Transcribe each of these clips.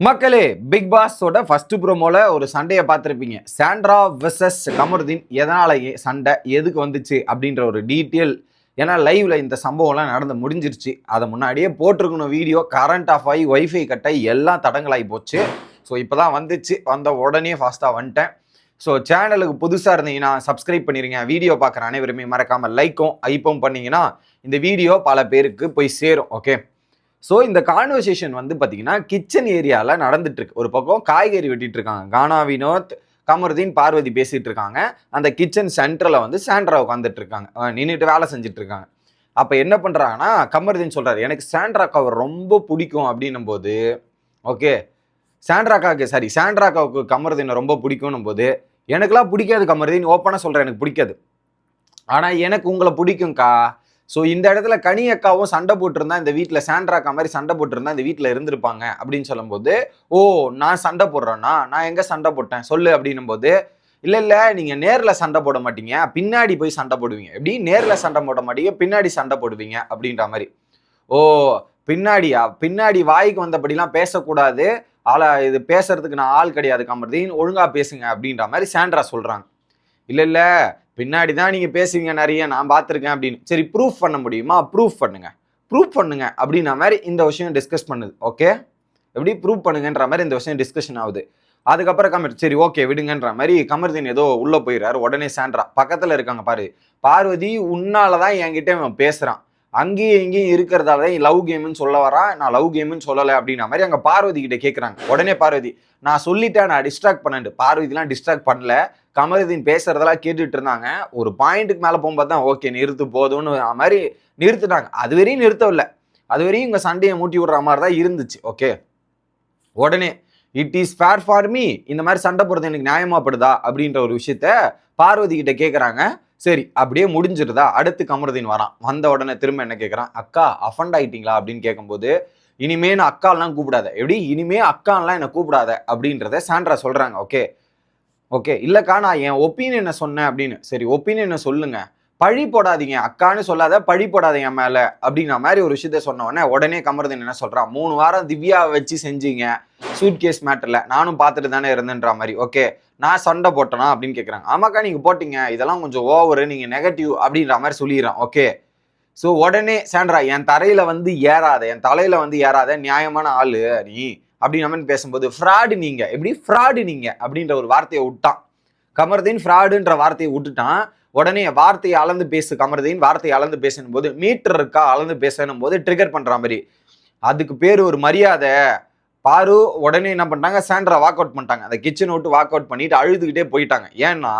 மக்களே big பாஸோட first ப்ரோமோல ஒரு சண்டையை பார்த்துருப்பீங்க. சாண்ட்ரா வெர்சஸ் கமருதீன் எதனால சண்டை எதுக்கு வந்துச்சு அப்படின்ற ஒரு டீட்டெயில் ஏன்னா லைவ்ல இந்த சம்பவம்லாம் நடந்து முடிஞ்சிருச்சு. அதை முன்னாடியே போட்டிருக்கணும் வீடியோ கரண்ட் ஆஃப் ஆகி ஒய்ஃபை கட்டாய் எல்லாம் தடங்களாகி போச்சு. ஸோ இப்போ தான் வந்துச்சு. வந்த உடனே ஃபாஸ்ட்டாக வந்துட்டேன். ஸோ சேனலுக்கு புதுசாக இருந்தீங்கன்னா சப்ஸ்கிரைப் பண்ணிடுங்க வீடியோ பார்க்குற அனைவருமே மறக்காமல் லைக்கும் ஐப்பும் பண்ணிங்கன்னா இந்த வீடியோ பல பேருக்கு போய் சேரும் ஓகே ஸோ இந்த கான்வர்சேஷன் வந்து பார்த்தீங்கன்னா கிச்சன் ஏரியாவில் நடந்துட்டுருக்கு. ஒரு பக்கம் காய்கறி வெட்டிட்டு இருக்காங்க கானா வினோத் கமருதீன் பார்வதி பேசிகிட்டு இருக்காங்க அந்த கிச்சன் சென்டரில் வந்து சாண்ட்ரா உட்காந்துட்டு இருக்காங்க நின்றுட்டு வேலை செஞ்சுட்டு இருக்காங்க அப்போ என்ன பண்ணுறாங்கன்னா கமருதீன் சொல்கிறாரு எனக்கு சாண்ட்ராக்காவை ரொம்ப பிடிக்கும் அப்படின்னும் போது ஓகே சாண்ட்ராக்காவுக்கு சாரி சாண்ட்ராக்காவுக்கு கமருதீனை ரொம்ப பிடிக்கும்னும் போது எனக்குலாம் பிடிக்காது கமருதீன். ஓப்பனாக சொல்கிறேன் எனக்கு பிடிக்காது. ஆனால் எனக்கு உங்களை பிடிக்கும்க்கா. ஸோ இந்த இடத்துல கனி அக்காவும் சண்டை போட்டிருந்தா இந்த வீட்டில் சாண்ட்ராக்கா மாதிரி சண்டை போட்டிருந்தா இந்த வீட்டில் இருந்திருப்பாங்க அப்படின்னு சொல்லும்போது ஓ நான் சண்டை போடுறேன்னா நான் எங்கே சண்டை போட்டேன்? சொல்லு அப்படின்னும் போது இல்லை இல்லை நீங்கள் நேரில் சண்டை போட மாட்டீங்க. பின்னாடி போய் சண்டை போடுவீங்க. எப்படி? நேரில் சண்டை போட மாட்டீங்க பின்னாடி சண்டை போடுவீங்க அப்படின்ற மாதிரி. ஓ பின்னாடியா? பின்னாடி வாய்க்கு வந்தபடிலாம் பேசக்கூடாது. ஆளா இது பேசுறதுக்கு நான் ஆள் கிடையாது கமர்தீன் ஒழுங்காக பேசுங்க அப்படின்ற மாதிரி சாண்ட்ரா சொல்கிறாங்க இல்லை இல்லை பின்னாடி தான் நீங்கள் பேசுவீங்க நிறைய நான் பார்த்துருக்கேன் அப்படின்னு. சரி ப்ரூஃப் பண்ண முடியுமா? ப்ரூஃப் பண்ணுங்க. ப்ரூஃப் பண்ணுங்க அப்படின்ற மாதிரி இந்த விஷயம் டிஸ்கஸ் பண்ணுது. ஓகே எப்படி ப்ரூவ் பண்ணுங்கன்ற மாதிரி இந்த விஷயம் டிஸ்கஷன் ஆகுது. அதுக்கப்புறம் கமர் சரி ஓகே விடுங்கன்ற மாதிரி கமர்தீன் ஏதோ உள்ளே போயிடுறாரு. உடனே சாண்ட்ரா பக்கத்தில் இருக்காங்க பாரு. பார்வதி உன்னால தான் என்கிட்ட இவன் பேசுகிறான் அங்கேயும் இங்கேயும் இருக்கிறதால தான் லவ் கேம்னு சொல்ல வரான் நான் லவ் கேம்னு சொல்லலை அப்படின்ற மாதிரி அங்கே பார்வதி கிட்ட கேட்குறாங்க உடனே பார்வதி நான் சொல்லிட்டேன் நான் டிஸ்ட்ராக்ட் பண்ணேன் பார்வதிலாம் டிஸ்ட்ராக்ட் பண்ணல. கமருதீன் பேசுறதெல்லாம் கேட்டுட்டு இருந்தாங்க. ஒரு பாயிண்ட்டுக்கு மேலே போகும்போது தான் ஓகே நிறுத்து போதும்னு மாதிரி நிறுத்துட்டாங்க. அது வரையும் நிறுத்தவில்லை. அது வரையும் இங்கே சண்டையை மூட்டி விடுற மாதிரி தான் இருந்துச்சு ஓகே உடனே it is fair for me இந்த மாதிரி சண்டை போடுறது எனக்கு நியாயமாப்படுதா அப்படின்ற ஒரு விஷயத்த பார்வதி கிட்ட கேட்குறாங்க சரி அப்படியே முடிஞ்சிருதா அடுத்து கமருதீன் வரான். வந்த உடனே திரும்ப என்ன கேட்குறான் அக்கா அஃபண்ட் ஆயிட்டீங்களா? அப்படின்னு கேட்கும்போது இனிமே நான் அக்காலாம் கூப்பிடாத. எப்படி? இனிமே அக்கான்லாம் என்னை கூப்பிடாத. அப்படின்றத சாண்ட்ரா சொல்கிறாங்க ஓகே ஓகே இல்லைக்கா நான் என் ஒப்பீனியனை சொன்னேன் அப்படின்னு. சரி ஒப்பீனியனை சொல்லுங்க. பழி போடாதீங்க அக்கான்னு சொல்லாத பழி போடாதீங்க மேலே. அப்படின்ற மாதிரி ஒரு விஷயத்த சொன்ன உடனே உடனே கமருதீன் என்ன சொல்கிறான் மூணு வாரம் திவ்யா வச்சு செஞ்சீங்க. சூட் கேஸ் மேட்டரில். நானும் பார்த்துட்டு தானே இருந்தேன்ற மாதிரி. ஓகே நான் சண்டை போட்டனா அப்படின்னு கேட்குறாங்க ஆமாக்கா நீங்கள் போட்டிங்க. இதெல்லாம் கொஞ்சம் ஓவரு நீங்கள் நெகட்டிவ் அப்படின்ற மாதிரி சொல்லிடுறான். ஓகே. ஸோ உடனே சாண்ட்ரா என் தரையில் வந்து ஏறாத என் தலையில் வந்து ஏறாத நியாயமான ஆள் நீ அப்படின்ற மாதிரி பேசும்போது ஃப்ராடு நீங்கள் எப்படி? ஃப்ராடு நீங்கள் அப்படின்ற ஒரு வார்த்தையை விட்டான். கமர்தீன் ஃப்ராடுன்ற வார்த்தையை விட்டுட்டான். உடனே வார்த்தையை அளந்து பேசு கமர்தீன் வார்த்தையை அளந்து பேசணும் போது மீட்டர் இருக்கா அளந்து பேசணும் போது ட்ரிகர் பண்ணுற மாதிரி. அதுக்கு பேர் ஒரு மரியாதை. பாரு உடனே என்ன பண்ணிட்டாங்க? சாண்ட்ரா வாக் அவுட் பண்ணிட்டாங்க. அந்த கிச்சன் விட்டு வாக் அவுட் பண்ணிட்டு அழுதுகிட்டே போயிட்டாங்க. ஏன்னா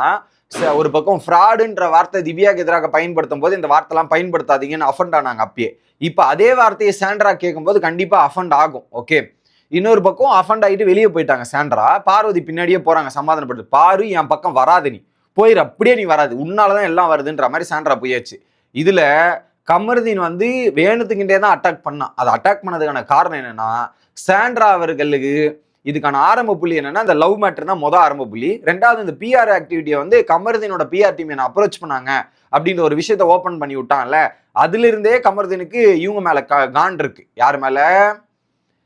ச- ஒரு பக்கம் ஃப்ராடுன்ற வார்த்தை திவ்யாக்கு எதிராக பயன்படுத்தும் போது இந்த வார்த்தைலாம் பயன்படுத்தாதீங்கன்னு அஃபண்ட் ஆனாங்க அப்பயே. இப்போ அதே வார்த்தையை சாண்ட்ரா கேட்கும்போது கண்டிப்பாக அஃபண்ட் ஆகும். ஓகே இன்னொரு பக்கம் அஃபண்ட் ஆகிட்டு வெளியே போயிட்டாங்க சாண்ட்ரா பார்வதி பின்னாடியே போகிறாங்க சமாதானப்பட்டு பாரு என் பக்கம் வராது நீ. போயிரு அப்படியே நீ வராது. உன்னால தான் எல்லாம் வருதுன்ற மாதிரி சாண்ட்ரா போயாச்சு. இதில் கமருதீன் வந்து வேணுத்துக்கிட்டே தான் அட்டாக் பண்ணான். அதை அட்டாக் பண்ணதுக்கான காரணம் என்னென்னா சாண்ட்ரா அவர்களுக்கு இதுக்கான ஆரம்ப புள்ளி என்னன்னா அந்த லவ் மேட்டர் தான் மொதல் ஆரம்ப புள்ளி. ரெண்டாவது இந்த பிஆர் ஆக்டிவிட்டியை வந்து கமருதீனோட பிஆர் டீம் என்ன அப்ரோச் பண்ணாங்க அப்படின்ற ஒரு விஷயத்த ஓப்பன் பண்ணி விட்டான்ல அதுல இருந்தே கமருதீனுக்கு இவங்க மேல கா- காண்ட் இருக்கு. யார் மேல?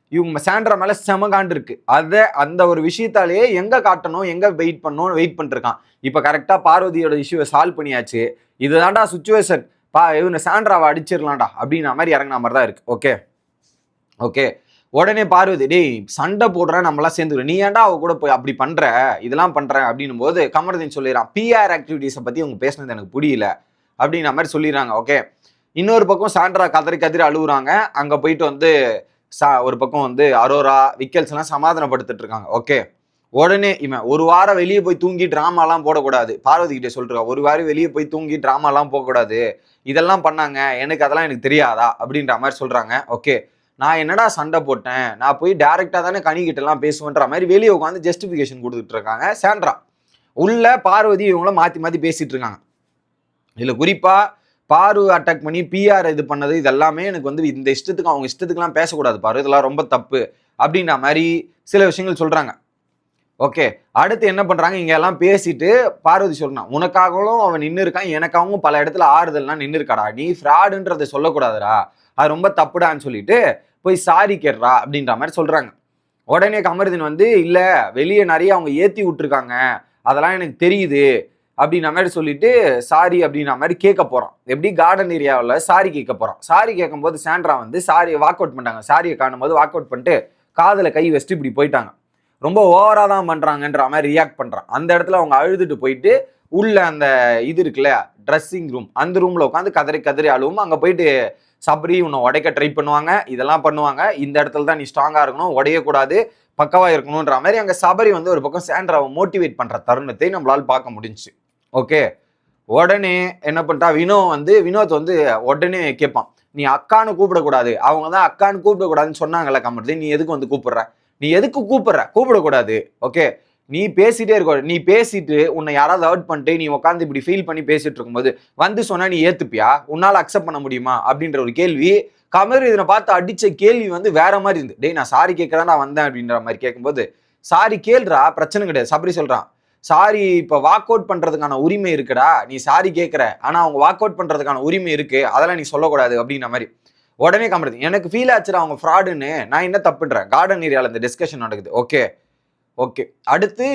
இவங்க சாண்ட்ரா மேல செம காண்ட் இருக்கு. அதை அந்த ஒரு விஷயத்தாலேயே எங்க காட்டணும் எங்க வெயிட் பண்ணணும் வெயிட் பண்ணிருக்கான். இப்போ கரெக்டா பார்வதியோட இஷ்யூவை சால்வ் பண்ணியாச்சு. இதுதான்டா சுச்சுவேஷன் பா இவனை சாண்ட்ராவை அடிச்சிடலாம்டா அப்படின்ற மாதிரி இறங்கின மாதிரி தான் இருக்கு. ஓகே ஓகே உடனே பார்வதி டேய் சண்டை போடுறேன் நம்மளாம் சேர்ந்துக்கிறோம். நீ ஏன்டா அவ கூட போய் அப்படி பண்ற? இதெல்லாம் பண்ற? அப்படின்னும் போது கமரதீன் சொல்லிடுறான் பிஆர் ஆக்டிவிட்டீஸை பத்தி அவங்க பேசுனது எனக்கு புரியல. அப்படின்ற மாதிரி சொல்லிடுறாங்க ஓகே இன்னொரு பக்கம் சாண்ட்ரா கதறி கதறி அழுகுறாங்க அங்க போயிட்டு வந்து சா ஒரு பக்கம் வந்து அரோரா விக்கல்ஸ் எல்லாம் சமாதானப்படுத்திட்டு இருக்காங்க ஓகே உடனே இவன் ஒரு வாரம் வெளியே போய் தூங்கி ட்ராமாலாம் போடக்கூடாது. பார்வதி கிட்ட சொல்லிருக்கான் ஒரு வாரம் வெளியே போய் தூங்கி ட்ராமாலாம் போகக்கூடாது. இதெல்லாம் பண்ணாங்க. எனக்கு அதெல்லாம் எனக்கு தெரியாதா? அப்படின்ற மாதிரி சொல்றாங்க. ஓகே நான் என்னடா சண்டை போட்டேன்? நான் போய் டேரெக்டாக தானே கனிகிட்ட பேசுவேன்ற மாதிரி வெளியே உட்காந்து ஜஸ்டிஃபிகேஷன் கொடுத்துட்டு இருக்காங்க சாண்ட்ரா. உள்ள பார்வதி இவங்கள மாற்றி மாற்றி பேசிட்டு இருக்காங்க. இதில் குறிப்பாக பாரு அட்டாக் பண்ணி பிஆர் இது பண்ணது இதெல்லாமே எனக்கு வந்து இந்த இஷ்டத்துக்கு அவங்க இஷ்டத்துக்குலாம் பேசக்கூடாது பாரு இதெல்லாம் ரொம்ப தப்பு அப்படின்ற மாதிரி சில விஷயங்கள் சொல்கிறாங்க ஓகே அடுத்து என்ன பண்றாங்க? இங்க எல்லாம் பேசிட்டு பார்வதி சொல்றான் உனக்காகவும் அவன் நின்று இருக்கான் எனக்காகவும் பல இடத்துல ஆறுதல்லாம் நின்று இருக்காடா நீ ஃப்ராடுன்றதை சொல்லக்கூடாதுடா அது ரொம்ப தப்புடான்னு சொல்லிட்டு போய் சாரி கேடுறா அப்படின்ற மாதிரி சொல்றாங்க. உடனே கமருதீன் வந்து இல்ல வெளியே நிறைய அவங்க ஏத்தி விட்டுருக்காங்க அதெல்லாம் எனக்கு தெரியுது அப்படின்ற மாதிரி சொல்லிட்டு சாரி அப்படின்ற மாதிரி கேட்க போகிறான் எப்படி? கார்டன் ஏரியாவில் சாரி கேட்க போகிறான் சாரி கேட்கும்போது சாண்ட்ரா வந்து சாரியை வாக் அவுட் பண்ணிட்டாங்க. சாரியை காணும்போது வாக் அவுட் பண்ணிட்டு காதில் கை வச்சுட்டு இப்படி போயிட்டாங்க. ரொம்ப ஓவரா தான் பண்றாங்கன்ற மாதிரி ரியாக்ட் பண்றான். அந்த இடத்துல அவங்க அழுதுட்டு போயிட்டு உள்ள அந்த இது இருக்குல்ல ட்ரெஸ்ஸிங் ரூம் அந்த ரூம்ல உட்காந்து கதறி கதறி அழுவும். அங்க போயிட்டு சபரி உன்னை உடைக்க ட்ரை பண்ணுவாங்க இதெல்லாம் பண்ணுவாங்க. இந்த இடத்துல தான் நீ ஸ்ட்ராங்கா இருக்கணும் உடையக்கூடாது பக்கவா இருக்கணும்ன்ற மாதிரி அங்க சபரி வந்து ஒரு பக்கம் சாண்ட்ராவை மோட்டிவேட் பண்ற தருணத்தை நம்மளால பார்க்க முடிஞ்சுச்சு. ஓகே உடனே என்ன பண்ணிட்டா வினோ வந்து வினோத் வந்து உடனே கேட்பான் நீ அக்கான்னு கூப்பிடக்கூடாது. அவங்க தான் அக்கான்னு கூப்பிடக்கூடாதுன்னு சொன்னாங்கல்ல கமர்தி நீ எதுக்கு வந்து கூப்பிடுற? நீ எதுக்கு கூப்பிடுற? கூப்பிடக்கூடாது. ஓகே நீ பேசிட்டே இருக்க நீ பேசிட்டு உன்னை யாராவது அவுட் பண்ணிட்டு நீ உட்காந்து இப்படி ஃபீல் பண்ணி பேசிட்டு இருக்கும்போது வந்து சொன்னா நீ ஏத்துப்பியா? உன்னால அக்செப்ட் பண்ண முடியுமா? அப்படின்ற ஒரு கேள்வி. கமர் இதனை பார்த்து அடிச்ச கேள்வி வந்து வேற மாதிரி இருந்து டேய் நான் சாரி கேட்கறேன் நான் வந்தேன் அப்படின்ற மாதிரி கேட்கும்போது சாரி கேள்றா பிரச்சனை கிடையாது. சபரி சொல்றான். சாரி இப்ப வாக் அவுட் பண்றதுக்கான உரிமை இருக்குடா. நீ சாரி கேட்கற. ஆனா அவங்க வாக் அவுட் பண்றதுக்கான உரிமை இருக்கு. அதெல்லாம் நீ சொல்லக்கூடாது அப்படின்ற மாதிரி. உடனே காமெடி எனக்கு ஃபீல் ஆச்சுடா அவங்க ஃப்ராடுன்னு நான் என்ன தப்புன்றேன்? கார்டன் ஏரியாவில் இந்த டிஸ்கஷன் நடக்குது. ஓகே ஓகே அடுத்து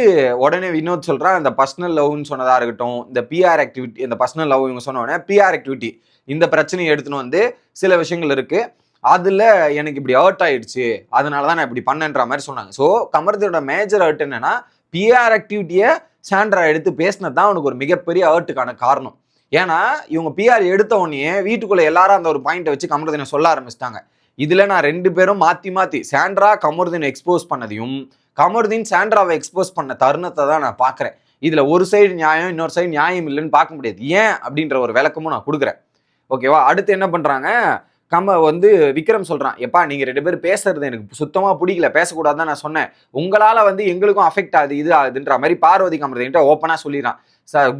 உடனே வினோத் சொல்கிறான் இந்த பர்சனல் லவ்னு சொன்னதாக இருக்கட்டும் இந்த பிஆர் ஆக்டிவிட்டி இந்த பர்சனல் லவ் இவங்க சொன்ன உடனே பிஆர் ஆக்டிவிட்டி இந்த பிரச்சனையை எடுத்துன்னு வந்து சில விஷயங்கள் இருக்குது அதில் எனக்கு இப்படி ஹர்ட் ஆயிடுச்சு. அதனால தான் நான் இப்படி பண்ணன்ற மாதிரி சொன்னாங்க. ஸோ கமர்தியோட மேஜர் ஹர்ட் என்னன்னா பிஆர் ஆக்டிவிட்டியை சாண்ட்ரா எடுத்து பேசினது தான் அவனுக்கு ஒரு மிகப்பெரிய ஹர்ட்டுக்கான காரணம். ஏன்னா இவங்க பிஆர் எடுத்த உடனே வீட்டுக்குள்ள எல்லாரும் அந்த ஒரு பாயிண்ட்டை வச்சு கமருதீனை சொல்ல ஆரம்பிச்சிட்டாங்க. இதுல நான் ரெண்டு பேரும் மாத்தி மாத்தி சாண்ட்ரா கமருதீன் எக்ஸ்போஸ் பண்ணதையும் கமருதீன் சாண்ட்ராவை எக்ஸ்போஸ் பண்ண தருணத்தை தான் நான் பார்க்குறேன். இதுல ஒரு சைடு நியாயம் இன்னொரு சைடு நியாயம் இல்லைன்னு பார்க்க முடியாது. ஏன்? அப்படின்ற ஒரு விளக்கமும் நான் கொடுக்குறேன். ஓகேவா அடுத்து என்ன பண்றாங்க? கம வந்து விக்ரம் சொல்கிறான் எப்பா நீங்கள் ரெண்டு பேரும் பேசுறது எனக்கு சுத்தமாக பிடிக்கல பேசக்கூடாதுன்னு நான் சொன்னேன். உங்களால் வந்து எங்களுக்கும் அஃபெக்ட் ஆகுது இது ஆகுதுன்ற மாதிரி பார்வதி கமரதின்ட்டு ஓப்பனாக சொல்லிடுறான்.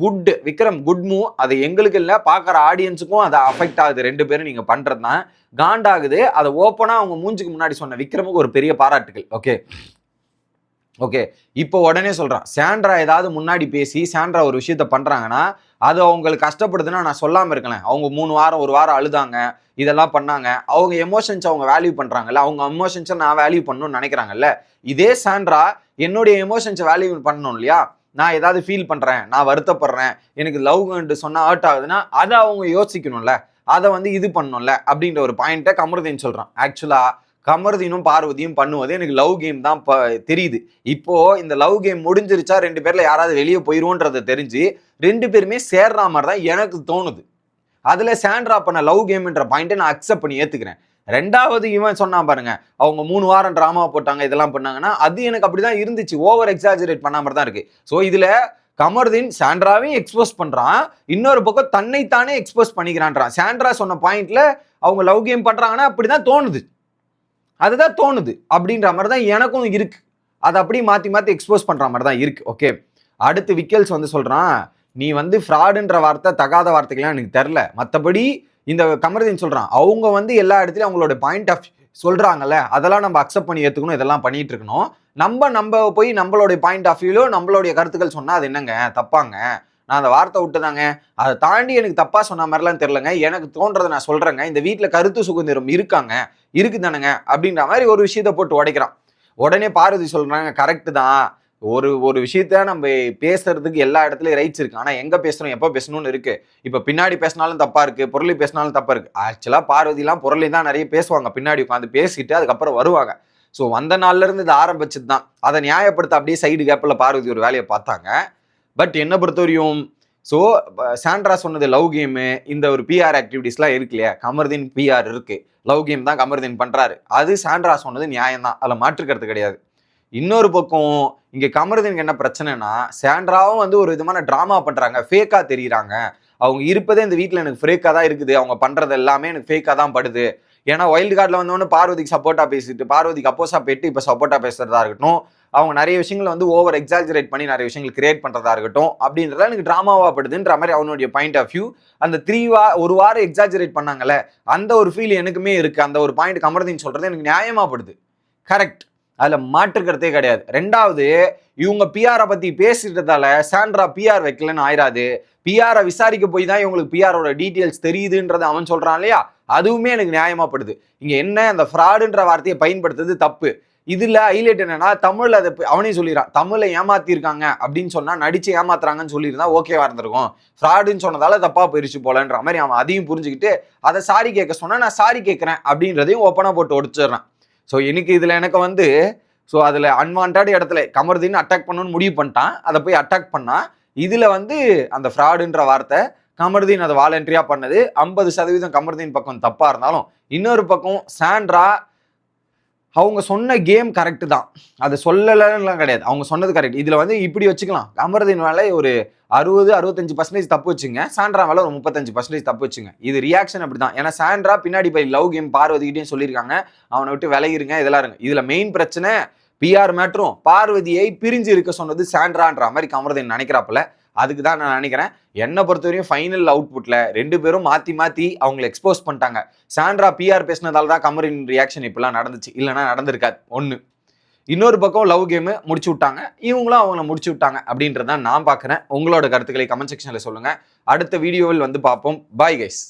குட் விக்ரம் குட் மூவ் அது எங்களுக்கு இல்லை பார்க்குற ஆடியன்ஸுக்கும் அது அஃபெக்ட் ஆகுது. ரெண்டு பேரும் நீங்கள் பண்ணுறது தான். காண்டாகுது. அதை ஓப்பனாக அவங்க மூஞ்சுக்கு முன்னாடி சொன்ன விக்ரமுக்கு ஒரு பெரிய பாராட்டுகள் ஓகே ஓகே இப்போ உடனே சொல்கிறான் சாண்ட்ரா ஏதாவது முன்னாடி பேசி சாண்ட்ரா ஒரு விஷயத்த பண்ணுறாங்கன்னா அது அவங்களுக்கு கஷ்டப்படுதுன்னா நான் சொல்லாமல் இருக்கலேன் அவங்க மூணு வாரம் ஒரு வாரம் அழுதாங்க. இதெல்லாம் பண்ணாங்க. அவங்க எமோஷன்ஸ் அவங்க வேல்யூ பண்ணுறாங்கல்ல அவங்க எமோஷன்ஸை நான் வேல்யூ பண்ணணும்னு நினைக்கிறாங்கல்ல. இதே சாண்ட்ரா என்னுடைய எமோஷன்ஸை வேல்யூ பண்ணணும் இல்லையா? நான் ஏதாவது ஃபீல் பண்ணுறேன் நான் வருத்தப்படுறேன் எனக்கு லவ் சொன்னால் ஹர்ட் ஆகுதுன்னா அதை அவங்க யோசிக்கணும்ல. அதை வந்து இது பண்ணணும்ல அப்படின்ற ஒரு பாயிண்ட்டை கமருதீன் சொல்கிறான் ஆக்சுவலாக கமருதீனும் பார்வதியும் பண்ணுவது எனக்கு லவ் கேம் தான் ப- தெரியுது. இப்போது இந்த லவ் கேம் முடிஞ்சிருச்சா ரெண்டு பேரில் யாராவது வெளியே போயிடுவோன்றதை தெரிஞ்சு ரெண்டு பேருமே சேர்ற மாதிரி தான் எனக்கு தோணுது. அதில் சாண்ட்ரா பண்ண லவ் கேம்ன்ற பாயிண்ட்டை நான் அக்செப்ட் பண்ணி ஏற்றுக்கிறேன் ரெண்டாவது இவன் சொன்னான் பாருங்க அவங்க மூணு வாரம் டிராமா போட்டாங்க இதெல்லாம் பண்ணாங்கன்னா அது எனக்கு அப்படிதான் இருந்துச்சு. ஓவர் எக்ஸாஜரேட் பண்ண மாதிரி தான் இருக்கு. ஸோ இதுல கமர்தீன் சாண்ட்ராவையும் எக்ஸ்போஸ் பண்றான். இன்னொரு பக்கம் தன்னைத்தானே எக்ஸ்போஸ் பண்ணிக்கிறான்றான். சாண்ட்ரா சொன்ன பாயிண்ட்ல அவங்க லவ் கேம் பண்றாங்கன்னா அப்படிதான் தோணுது. அதுதான் தோணுது அப்படின்ற மாதிரி தான் எனக்கும் இருக்கு. அதை அப்படியே மாத்தி மாத்தி எக்ஸ்போஸ் பண்ற மாதிரி தான் இருக்கு. ஓகே அடுத்து விக்கல்ஸ் வந்து சொல்றான் நீ வந்து ஃப்ராடுன்ற வார்த்தை தகாத வார்த்தைகள்லாம் எனக்கு தெரில. மற்றபடி இந்த கமருதீன் சொல்றான் அவங்க வந்து எல்லா இடத்துலயும் அவங்களோட பாயிண்ட் ஆஃப் சொல்றாங்கல்ல அதெல்லாம் நம்ம அக்செப்ட் பண்ணி ஏத்துக்கணும் இதெல்லாம் பண்ணிட்டு இருக்கணும். நம்ம நம்ம போய் நம்மளுடைய பாயிண்ட் ஆஃப் வியூலோ நம்மளுடைய கருத்துக்கள் சொன்னா அது என்னங்க? தப்பாங்க. நான் அந்த வார்த்தை விட்டுதாங்க. அதை தாண்டி எனக்கு தப்பா சொன்ன மாதிரிலாம் தெரிலங்க எனக்கு தோன்றதை நான் சொல்றேங்க. இந்த வீட்டில் கருத்து சுதந்திரம் இருக்காங்க. இருக்குதானுங்க? அப்படின்ற மாதிரி ஒரு விஷயத்த போட்டு உடைக்கிறான். உடனே பார்வதி சொல்றாங்க கரெக்டு தான். ஒரு ஒரு விஷயத்த நம்ம பேசுறதுக்கு எல்லா இடத்துலயும் ரைட்ஸ் இருக்கு. ஆனா எங்க பேசுறோம் எப்போ பேசணும்னு இருக்கு. இப்ப பின்னாடி பேசினாலும் தப்பா இருக்கு புரளி பேசினாலும் தப்பா இருக்கு. ஆக்சுவலா பார்வதிலாம் பொருளை தான் நிறைய பேசுவாங்க. பின்னாடி உட்காந்து பேசிட்டு அதுக்கப்புறம் வருவாங்க. ஸோ வந்த நாள்ல இருந்து இது ஆரம்பிச்சது தான் அதை நியாயப்படுத்த அப்படியே சைடு கேப்பில் பார்வதி ஒரு வேலையை பார்த்தாங்க. பட் என்ன பொறுத்தவரையும் ஸோ சாண்ட்ரா சொன்னது லவ் கேமு இந்த ஒரு பிஆர் ஆக்டிவிட்டீஸ்லாம் இருக்கு இல்லையா? கமர்தீன் பிஆர் இருக்கு. லவ் கேம் தான் கமர்தீன் பண்றாரு. அது சாண்ட்ரா சொன்னது நியாயம் தான் அதில் மாற்றுக்கிறது கிடையாது. இன்னொரு பக்கம் இங்கே கமருதனுக்கு என்ன பிரச்சனைனா சாண்ட்ராவும் வந்து ஒரு விதமான ட்ராமா பண்ணுறாங்க ஃபேக்காக தெரியுறாங்க. அவங்க இருப்பதே இந்த வீட்டில் எனக்கு ஃபேக்காக தான் இருக்குது. அவங்க பண்ணுறது எல்லாமே எனக்கு ஃபேக்காக தான் படுது. ஏன்னா வைல்டு கார்டில் வந்தவொடனே பார்வதிக்கு சப்போர்ட்டாக பேசிட்டு பார்வதிக்கு அப்போஸாக போயிட்டு இப்போ சப்போர்ட்டாக பேசுறதா இருக்கட்டும் அவங்க நிறைய விஷயங்களை வந்து ஓவர் எக்ஸாஜரேட் பண்ணி நிறைய விஷயங்கள் கிரியேட் பண்ணுறதா இருக்கட்டும் அப்படின்றத எனக்கு ட்ராமாவாகப்படுதுன்ற படுதுன்ற மாதிரி அவனுடைய பாயிண்ட் ஆஃப் வியூ அந்த த்ரீ வா ஒரு வாரம் எக்ஸாஜரேட் பண்ணாங்கல்ல அந்த ஒரு ஃபீல் எனக்குமே இருக்குது அந்த ஒரு பாயிண்ட் கமருதுன்னு சொல்கிறது எனக்கு நியாயமாகப்படுது படுது. கரெக்ட் அதுல மாற்றுக்கிறதே கிடையாது. ரெண்டாவது இவங்க பிஆரை பத்தி பேசிட்டதால சாண்ட்ரா பிஆர் வைக்கலன்னு ஆயிராது. பிஆரை விசாரிக்க போய் தான் இவங்களுக்கு பிஆரோட டீட்டெயில்ஸ் தெரியுதுன்றதை அவன் சொல்றான் இல்லையா? அதுவுமே எனக்கு நியாயமாகப்படுது இங்கே இங்க என்ன அந்த ஃப்ராடுன்ற வார்த்தையை பயன்படுத்துறது தப்பு. இதுல ஹைலைட் என்னன்னா தமிழ்ல அதை அவனே சொல்லிடுறான். தமிழ்ல ஏமாத்திருக்காங்க அப்படின்னு சொன்னா நடிச்சு ஏமாத்துறாங்கன்னு சொல்லியிருந்தா ஓகேவா இருந்திருக்கும். ஃப்ராடுன்னு சொன்னதால தப்பா போயிருச்சு போலன்ற மாதிரி அவன் அதையும் புரிஞ்சுக்கிட்டு அதை சாரி கேட்க சொன்னா நான் சாரி கேட்கறேன் அப்படின்றதையும் ஓப்பனா போட்டு ஒடிச்சிடுறான். ஸோ எனக்கு இதில் எனக்கு வந்து ஸோ அதில் அன்வான்ட் இடத்துல கமருதீன் அட்டாக் பண்ணணும்னு முடிவு பண்ணிட்டான். அதை போய் அட்டாக் பண்ணான் இதில் வந்து அந்த ஃப்ராடுன்ற வார்த்தை கமருதீன் அதை வாலண்டரியாக பண்ணது. ஐம்பது சதவீதம் கமருதீன் பக்கம் தப்பாக இருந்தாலும் இன்னொரு பக்கம் சாண்ட்ரா அவங்க சொன்ன கேம் கரெக்டு தான். அது சொல்லலைன்னுலாம் கிடையாது. அவங்க சொன்னது கரெக்ட் இதில் வந்து இப்படி வச்சுக்கலாம். கமருதீன் மேலே ஒரு அறுபது அறுபத்தஞ்சு பர்சன்டேஜ் தப்பு வச்சுங்க. சாண்ட்ரா வேலை ஒரு முப்பத்தஞ்சு பர்சன்டேஜ் தப்பு வச்சுங்க. இது ரியாக்ஷன் அப்படி தான் ஏன்னா சாண்ட்ரா பின்னாடி போய் லவ் கேம் பார்வதிக்கிட்டையும் சொல்லியிருக்காங்க. அவனை விட்டு விலகிருங்க இதெல்லாம் இருங்க. இதில் மெயின் பிரச்சனை பிஆர் மேட்ரும் பார்வதியை பிரிஞ்சு இருக்க சொன்னது சாண்ட்ரான்ற மாதிரி கமருதீன் நினைக்கிறாப்புல. அதுக்கு தான் நான் நினைக்கிறேன். என்னை பொறுத்தவரையும் ஃபைனல் அவுட்புட்டில் ரெண்டு பேரும் மாற்றி மாற்றி அவங்களை எக்ஸ்போஸ் பண்ணிட்டாங்க. சாண்ட்ரா பிஆர் பேசினதால தான் கமரின் ரியாக்ஷன் இப்பெல்லாம் நடந்துச்சு. இல்லைன்னா நடந்திருக்காது. ஒன்று இன்னொரு பக்கம் லவ் கேமு முடிச்சு விட்டாங்க. இவங்களும் அவங்கள முடிச்சு விட்டாங்க அப்படின்றத நான் பார்க்குறேன். உங்களோட கருத்துக்களை கமெண்ட் செக்ஷனில் சொல்லுங்கள் அடுத்த வீடியோவில் வந்து பார்ப்போம். Bye guys